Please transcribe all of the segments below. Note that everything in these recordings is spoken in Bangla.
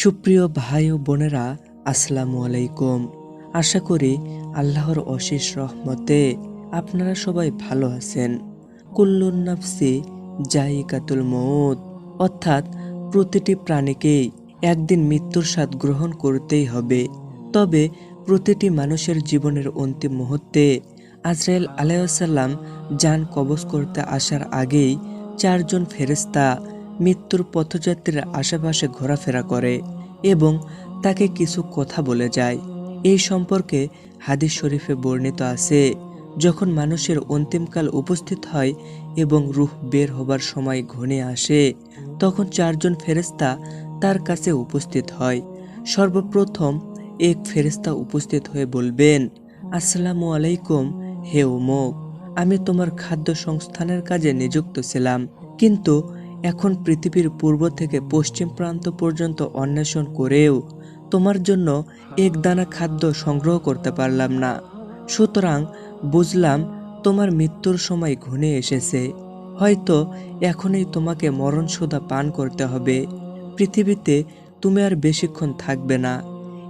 সুপ্রিয় ভাই ও বোনেরা, আসসালামু আলাইকুম। আশা করি আল্লাহর অশেষ রহমতে আপনারা সবাই ভালো আছেন। কুল্লুন নাফসি জাইকাতুল মৌত অর্থাৎ প্রতিটি প্রাণীকেই একদিন মৃত্যুর স্বাদ গ্রহণ করতেই হবে। তবে প্রতিটি মানুষের জীবনের অন্তিম মুহূর্তে আজরাইল আলাইসাল্লাম যান কবজ করতে আসার আগেই চারজন ফেরেস্তা মৃত্যুর পথযাত্রীর আশেপাশে ঘোরাফেরা করে এবং তাকে কিছু কথা বলে যায়। এই সম্পর্কে হাদিস শরীফে বর্ণিত আছে, যখন মানুষের অন্তিমকাল উপস্থিত হয় এবং রুহ বের হবার সময় ঘনে আসে, তখন চারজন ফেরেস্তা তার কাছে উপস্থিত হয়। সর্বপ্রথম এক ফেরেস্তা উপস্থিত হয়ে বলবেন, আসসালামু আলাইকুম, হে উমক আমি তোমার খাদ্য সংস্থানের কাজে নিযুক্ত ছিলাম, কিন্তু এখন পৃথিবীর পূর্ব থেকে পশ্চিম প্রান্ত পর্যন্ত অন্বেষণ করেও তোমার জন্য এক দানা খাদ্য সংগ্রহ করতে পারলাম না। সুতরাং বুঝলাম তোমার মৃত্যুর সময় ঘুনে এসেছে। হয়তো এখনই তোমাকে মরণসোদা পান করতে হবে। পৃথিবীতে তুমি আর বেশিক্ষণ থাকবে না।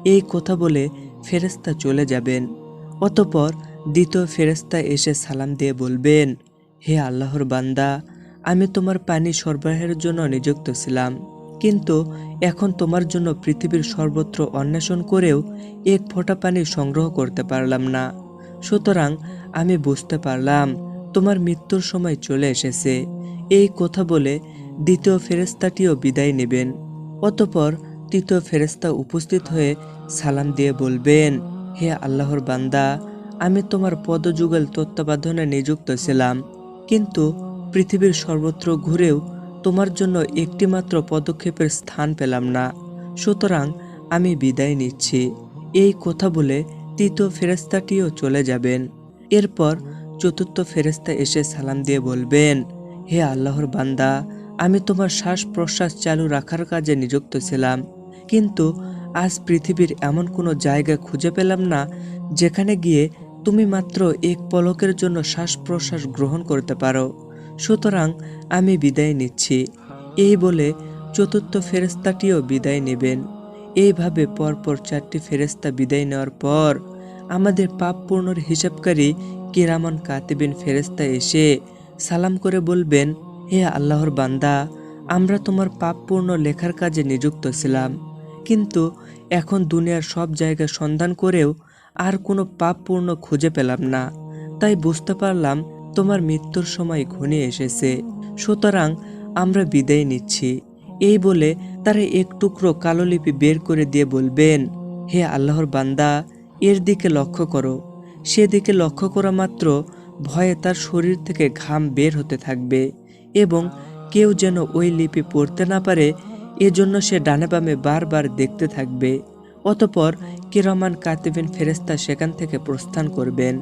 এই কথা বলে ফেরেস্তা চলে যাবেন। অতপর দ্বিতীয় ফেরেস্তা এসে সালাম দিয়ে বলবেন, হে আল্লাহর বান্দা আমি তোমার পানি সরবরাহের জন্য নিযুক্ত ছিলাম। কিন্তু এখন তোমার জন্য পৃথিবীর সর্বত্র অন্বেষণ করেও এক ফোঁটা পানি সংগ্রহ করতে পারলাম না। সুতরাং আমি বুঝতে পারলাম তোমার মৃত্যুর সময় চলে এসেছে। এই কথা বলে দ্বিতীয় ফেরেস্তাটিও বিদায় নেবেন। অতপর তৃতীয় ফেরেস্তা উপস্থিত হয়ে সালাম দিয়ে বলবেন, হে আল্লাহর বান্দা, আমি তোমার পদযুগল তত্ত্বাবধানে নিযুক্ত ছিলাম। কিন্তু পৃথিবীর সর্বত্র ঘুরেও তোমার জন্য একটিমাত্র পদক্ষেপের স্থান পেলাম না। সুতরাং আমি বিদায় নিচ্ছি। এই কথা বলে তৃতীয় ফেরেস্তাটিও চলে যাবেন। এরপর চতুর্থ ফেরেস্তা এসে সালাম দিয়ে বলবেন, হে আল্লাহর বান্দা, আমি তোমার শ্বাস প্রশ্বাস চালু রাখার কাজে নিযুক্ত ছিলাম। কিন্তু আজ পৃথিবীর এমন কোনো জায়গা খুঁজে পেলাম না, যেখানে গিয়ে তুমি মাত্র এক পলকের জন্য শ্বাস প্রশ্বাস গ্রহণ করতে পারো। সুতরাং আমি বিদায় নিচ্ছি। এই বলে চতুর্থ ফেরেস্তাটিও বিদায় নেবেন। এইভাবে পরপর চারটি ফেরেস্তা বিদায় নেওয়ার পর আমাদের পাপ পূর্ণর হিসাবকারী কিরামন কাতিবিন ফেরেস্তা এসে সালাম করে বলবেন, হে আল্লাহর বান্দা, আমরা তোমার পাপ পূর্ণ লেখার কাজে নিযুক্ত ছিলাম। কিন্তু এখন দুনিয়ার সব জায়গায় সন্ধান করেও আর কোনো পাপ পূর্ণ খুঁজে পেলাম না। তাই বুঝতে পারলাম তোমার মৃত্যুর সময় ঘনিয়ে এসেছে, সুতরাং আমরা বিদায় নিচ্ছি। এই বলে তারা এক টুকরো কালো লিপি বের করে দিয়ে বলবেন, হে আল্লাহর বান্দা, এর দিকে লক্ষ্য করো। সেদিকে লক্ষ্য করা মাত্র ভয়ে তার শরীর থেকে ঘাম বের হতে থাকবে এবং কেউ যেন ওই লিপি পড়তে না পারে, এজন্য সে ডানে বামে বারবার দেখতে থাকবে। অতপর কিরমান কাতিবিন ফেরেস্তা সেখান থেকে প্রস্থান করবেন।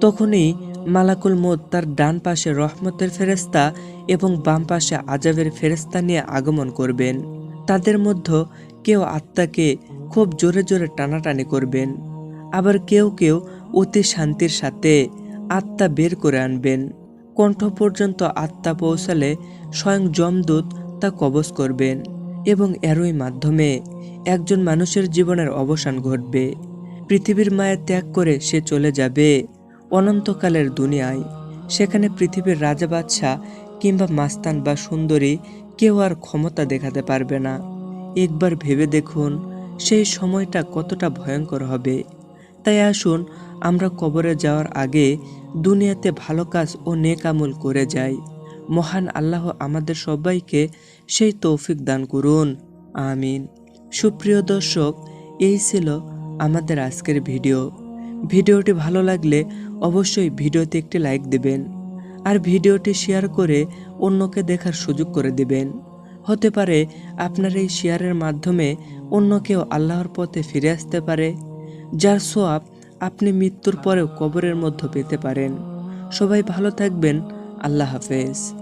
তখনই মালাকুল মত তার ডান পাশে রহমতের ফেরেস্তা এবং বাম পাশে আজাবের ফেরেস্তা নিয়ে আগমন করবেন। তাদের মধ্যে কেউ আত্মাকে খুব জোরে জোরে টানাটানি করবেন। আবার কেউ কেউ অতি শান্তির সাথে আত্মা বের করে আনবেন। কণ্ঠ পর্যন্ত আত্মা পৌঁছালে স্বয়ং যমদূত তা কবজ করবেন এবং এরই মাধ্যমে একজন মানুষের জীবনের অবসান ঘটবে। পৃথিবীর মায়া ত্যাগ করে সে চলে যাবে। অনন্তকালের দুনিয়ায়, সেখানে পৃথিবীর রাজা বাদশাহ কিংবা মাস্তান বা সুন্দরী কেউ আর ক্ষমতা দেখাতে পারবে না। একবার ভেবে দেখুন, সেই সময়টা কতটা ভয়ঙ্কর হবে। তাই আসুন, আমরা কবরে যাওয়ার আগে দুনিয়াতে ভালো কাজ ও নেক আমল করে যাই। মহান আল্লাহ আমাদের সবাইকে সেই তৌফিক দান করুন। আমিন। সুপ্রিয় দর্শক, এই ছিল আমাদের আজকের ভিডিও। ভিডিওটি ভালো লাগলে অবশ্যই ভিডিওতে একটি লাইক দেবেন আর ভিডিওটি শেয়ার করে অন্যকে দেখার সুযোগ করে দেবেন। হতে পারে আপনার এই শেয়ারের মাধ্যমে অন্য কেউ আল্লাহর পথে ফিরে আসতে পারে, যার সোয়াব আপনি মৃত্যুর পরেও কবরের মধ্যে পেতে পারেন। সবাই ভালো থাকবেন, আল্লাহ হাফেজ।